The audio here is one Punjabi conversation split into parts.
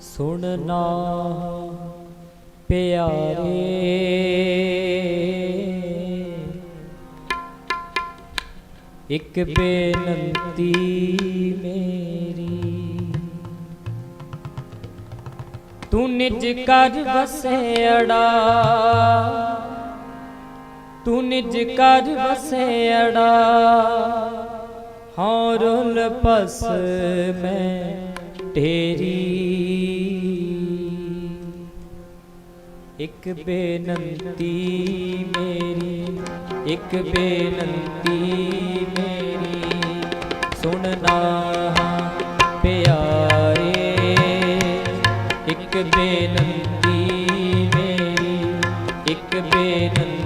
ਸੁਣਨਾ ਪਿਆਰੇ। ਇੱਕ ਬੇਨੰਤੀ ਮੇਰੀ। ਤੂੰ ਨਿਜ ਕਰ ਵਸੇੜਾ ਤੂੰ ਨਿਜ ਕਰ ਵਸੇੜਾ ਹਾਂ ਰੁਲ ਪਸ ਮੈਂ ਤੇਰੀ ਇੱਕ ਬੇਨੰਤੀ ਮੇਰੀ ਇੱਕ ਬੇਨੰਤੀ ਮੇਰੀ। ਸੁਣਨਾ ਪਿਆਰੇ ਇੱਕ ਬੇਨੰਤੀ ਮੇਰੀ ਇੱਕ ਬੇਨੰਤੀ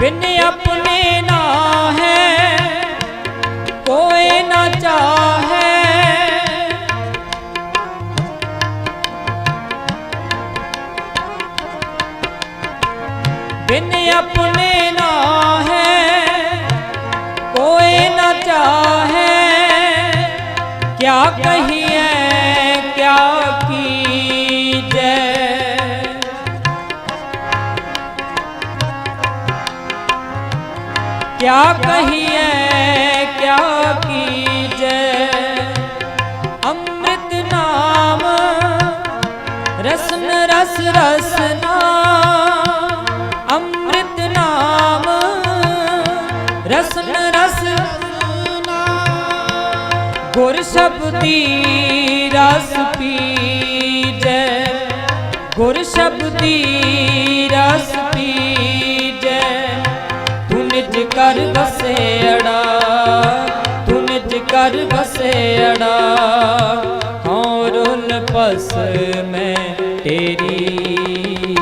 ਬਿਨ ਆਪਣੇ ਨਾ ਹੈ ਕੋਈ ਨਾ ਚਾਹੇ। ਬਿਨ ਆਪਣੇ ਕਿਆ ਕਹੀਏ ਕਿਆ ਕੀਜੈ? ਅੰਮ੍ਰਿਤ ਨਾਮ, ਰਸਨ ਰਸ ਰਸਨਾ ਅੰਮ੍ਰਿਤ ਨਾਮ, ਰਸਨ ਰਸ ਰਸਨਾ ਗੁਰ ਸ਼ਬਦੀ ਰਸ ਪੀਜੈ। ਗੁਰ ਸ਼ਬਦੀ ਰਸ ਕਰ ਵਸੇੜਾ ਤੂੰ ਨਿਜ ਕਰ ਵਸੇੜਾ ਹਾਂ ਰੁਲ ਪਸ ਮੈਂ ਤੇਰੀ,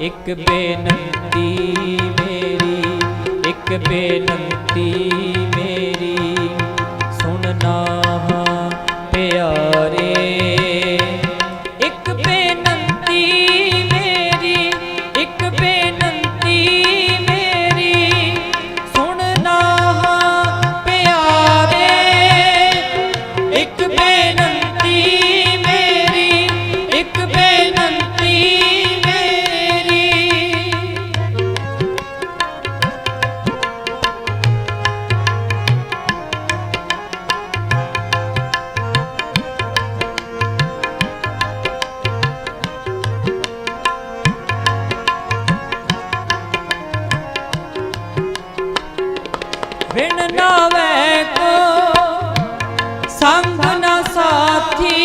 ਇੱਕ ਬੇਨੰਤੀ ਮੇਰੀ, ਇੱਕ ਬੇਨੰਤੀ ਮੇਰੀ। ਬਿਨ ਨਾਵੇ ਕੋ ਸੰਗ ਨ ਸਾਥੀ।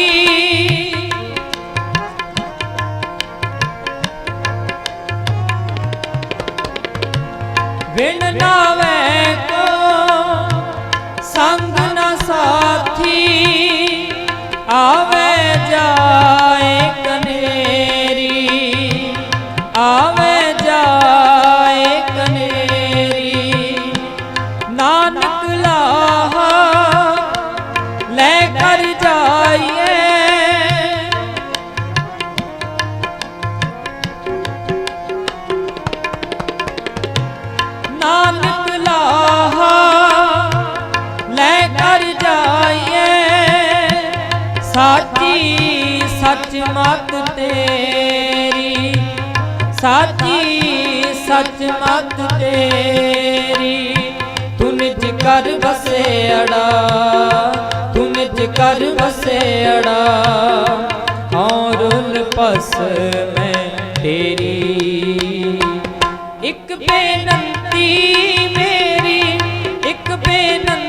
ਬਿਨ ਨਾਵੇ ਸਾਚੀ ਸੱਚ ਮਤ ਤੇਰੀ। ਸਾਚੀ ਸੱਚ ਮਤ ਤੇਰੀ। ਤੂੰ ਨਿਜ ਕਰ ਵਸੇੜਾ ਤੂੰ ਨਿਜ ਕਰ ਵਸੇੜਾ ਹਾਂ ਪਸ ਮੈਂ ਤੇਰੀ। ਇੱਕ ਬੇਨੰਤੀ ਮੇਰੀ, ਇੱਕ ਬੇਨੰਤੀ